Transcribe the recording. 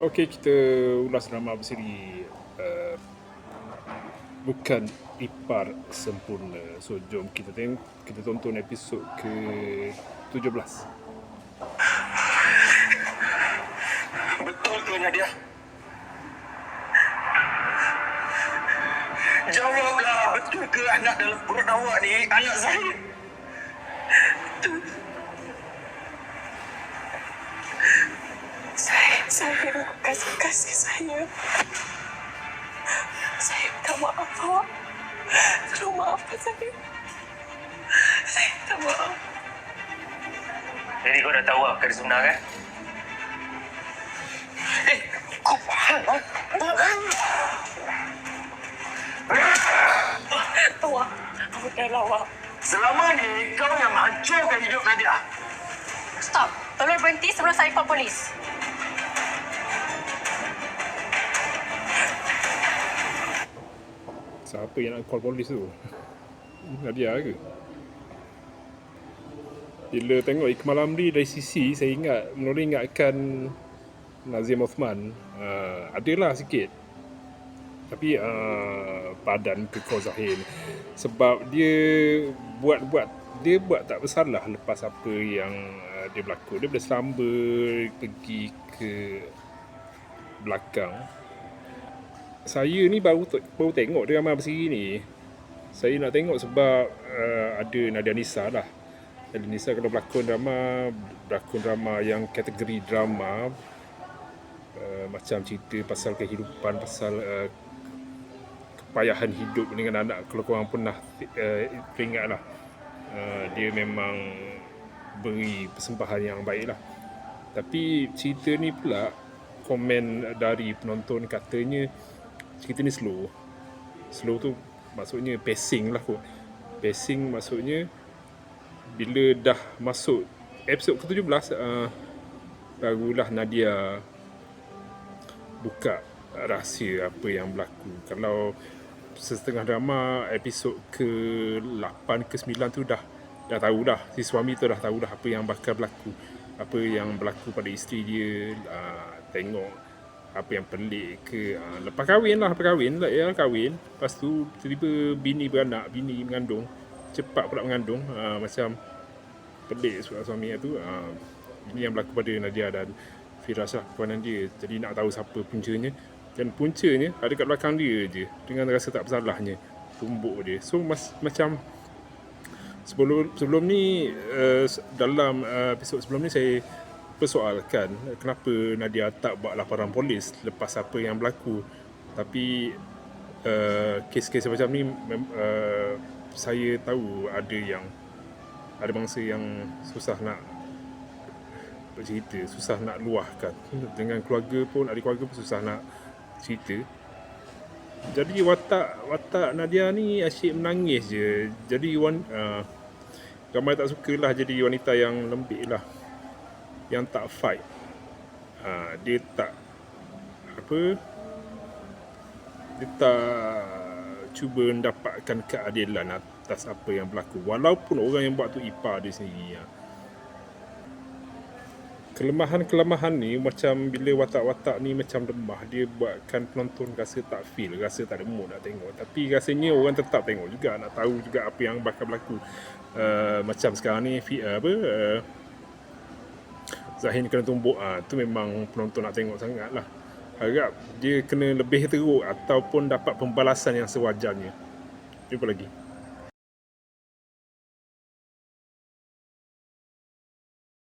Okey, kita ulas drama bersiri uh, bukan ipar sempurna. So jom kita tengok kita tonton episod ke 17. Betul ke Nadia? Jawablah, betul ke anak dalam perut awak ni anak saya? Saya, saya bukan kasih saya. Saya minta maaf, Awak. Tolong maafkan saya. Saya minta maaf. Jadi kau dah tahu apa sebenar kan? Eh, kau faham tak? Awak, awak dah lawak. Selama ni kau yang hancurkan hidup Nadia. Stop. Tolong berhenti sebelum saya call polis. Siapa yang nak call polis tu? Nadia ke? Bila tengok Ikmal Amri dari sisi, saya ingat, mula ingatkan Nazim Osman. Uh, adalah sikit. Tapi uh, padan ke kau Zahir. Sebab dia buat-buat, dia buat tak bersalah lepas apa yang uh, dia berlaku. Dia boleh selamba pergi ke belakang. Saya ni baru baru tengok drama bersiri ni. Saya nak tengok sebab uh, ada Nadia Nisa lah. Nadia Nisa kalau berlakon drama, berlakon drama yang kategori drama uh, macam cerita pasal kehidupan, pasal uh, kepayahan hidup dengan anak kalau korang pernah uh, lah uh, dia memang beri persembahan yang baik lah tapi cerita ni pula komen dari penonton katanya cerita ni slow. Slow tu maksudnya pacing lah kot. Pacing maksudnya bila dah masuk episod ke-17 uh, barulah Nadia buka rahsia apa yang berlaku. Kalau setengah drama episod ke-8 ke-9 tu dah dah tahu dah si suami tu dah tahu dah apa yang bakal berlaku. Apa yang berlaku pada isteri dia uh, tengok apa yang pelik ke uh, lepas kahwin lah lepas kahwin lah ya kahwin. Lepas tu tiba-tiba bini beranak bini mengandung cepat pula mengandung uh, macam pelik suami suami tu uh, ini yang berlaku pada Nadia dan Firas lah kawanan dia. Jadi nak tahu siapa puncanya. Dan puncanya ada kat belakang dia je dengan rasa tak bersalahnya tumbuk dia. So mas, macam sebelum sebelum ni uh, dalam uh, episod sebelum ni saya persoalkan kenapa Nadia tak buat laporan polis lepas apa yang berlaku. Tapi uh, kes-kes macam ni uh, saya tahu ada yang ada bangsa yang susah nak bercerita susah nak luahkan. Dengan keluarga pun adik keluarga pun susah nak cerita. Jadi watak watak Nadia ni asyik menangis je. Jadi wan, uh, ramai tak sukalah jadi wanita yang lembik lah yang tak fight uh, dia tak apa dia tak cuba mendapatkan keadilan atas apa yang berlaku. Walaupun orang yang buat tu ipar dia sendiri ya. kelemahan-kelemahan ni macam bila watak-watak ni macam lemah dia buatkan penonton rasa tak feel rasa tak ada mood nak tengok. Tapi rasanya orang tetap tengok juga nak tahu juga apa yang bakal berlaku. Uh, macam sekarang ni apa uh, Zahin kena tumbuk. Ah tu memang penonton nak tengok sangat lah harap dia kena lebih teruk ataupun dapat pembalasan yang sewajarnya. Jumpa lagi